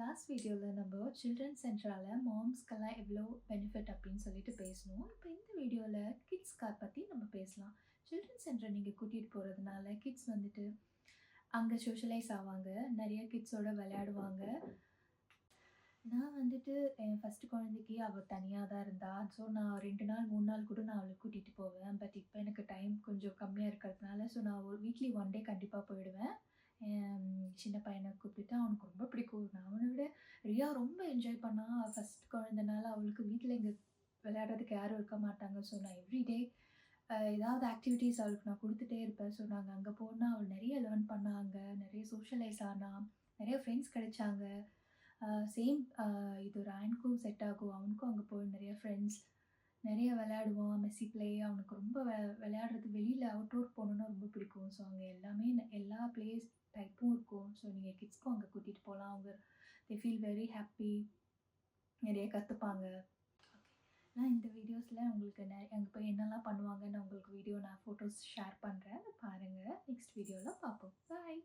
Last வீடியோவில் நம்ம children சென்டரால் மாம்ஸ்க்கெல்லாம் எவ்வளோ பெனிஃபிட் அப்படின்னு சொல்லிட்டு பேசணும் இப்போ இந்த வீடியோவில் கிட்ஸ் கார் பற்றி நம்ம பேசலாம். சில்ட்ரன் சென்டரை நீங்கள் கூட்டிகிட்டு போகிறதுனால கிட்ஸ் வந்துட்டு அங்கே சோஷியலைஸ் ஆவாங்க. நிறைய கிட்ஸோட விளையாடுவாங்க. நான் வந்துட்டு என் ஃபஸ்ட்டு குழந்தைக்கு அவள் தனியாக தான் இருந்தா. ஸோ நான் ரெண்டு நாள் மூணு நாள் கூட நான் அவளை கூட்டிகிட்டு போவேன். பட் இப்போ எனக்கு டைம் கொஞ்சம் கம்மியாக இருக்கிறதுனால ஸோ நான் ஒரு வீக்லி ஒன் டே கண்டிப்பாக போயிடுவேன். என் சின்ன பையன் கூப்பிட்டு அவனுக்கு ரொம்ப பிடிக்கும். நான் அவனை விட ரியா ரொம்ப என்ஜாய் பண்ணா ஃபஸ்ட் குழந்தைனால அவளுக்கு வீட்டில் இங்கே விளையாடுறதுக்கு யாரும் இருக்க மாட்டாங்க ஸோ நான் எவ்ரிடே ஏதாவது ஆக்டிவிட்டீஸ் அவளுக்கு நான் கொடுத்துட்டே இருப்பேன் ஸோ நாங்கள் அங்கே போனால் அவள் நிறைய லேர்ன் பண்ணாங்க நிறைய சோஷியலைஸ் ஆனா நிறைய ஃப்ரெண்ட்ஸ் கிடைச்சாங்க. சேம் இது ரேன்க்கும் செட் ஆகும் அவனுக்கும் அங்கே போய் நிறைய ஃப்ரெண்ட்ஸ் நிறைய விளையாடுவான். மெஸ்ஸி பிளே அவனுக்கு ரொம்ப வெ விளையாடுறது வெளியில் அவுட்டோர் போகணுன்னா ரொம்ப பிடிக்கும். ஸோ அங்கே எல்லாமே எல்லா பிளேஸ் ஸோ நீங்கள் கிட்ஸ்க்கும் அங்கே கூட்டிகிட்டு போகலாம் அவங்க தே ஃபீல் வெரி ஹாப்பி நிறைய கற்றுப்பாங்க நான் இந்த வீடியோஸில் உங்களுக்கு நெ அங்கே போய் என்னெல்லாம் பண்ணுவாங்கன்னு உங்களுக்கு வீடியோ நான் ஃபோட்டோஸ் ஷேர் பண்ணுறேன் பாருங்கள் நெக்ஸ்ட் வீடியோவில் பார்ப்போம் பாய்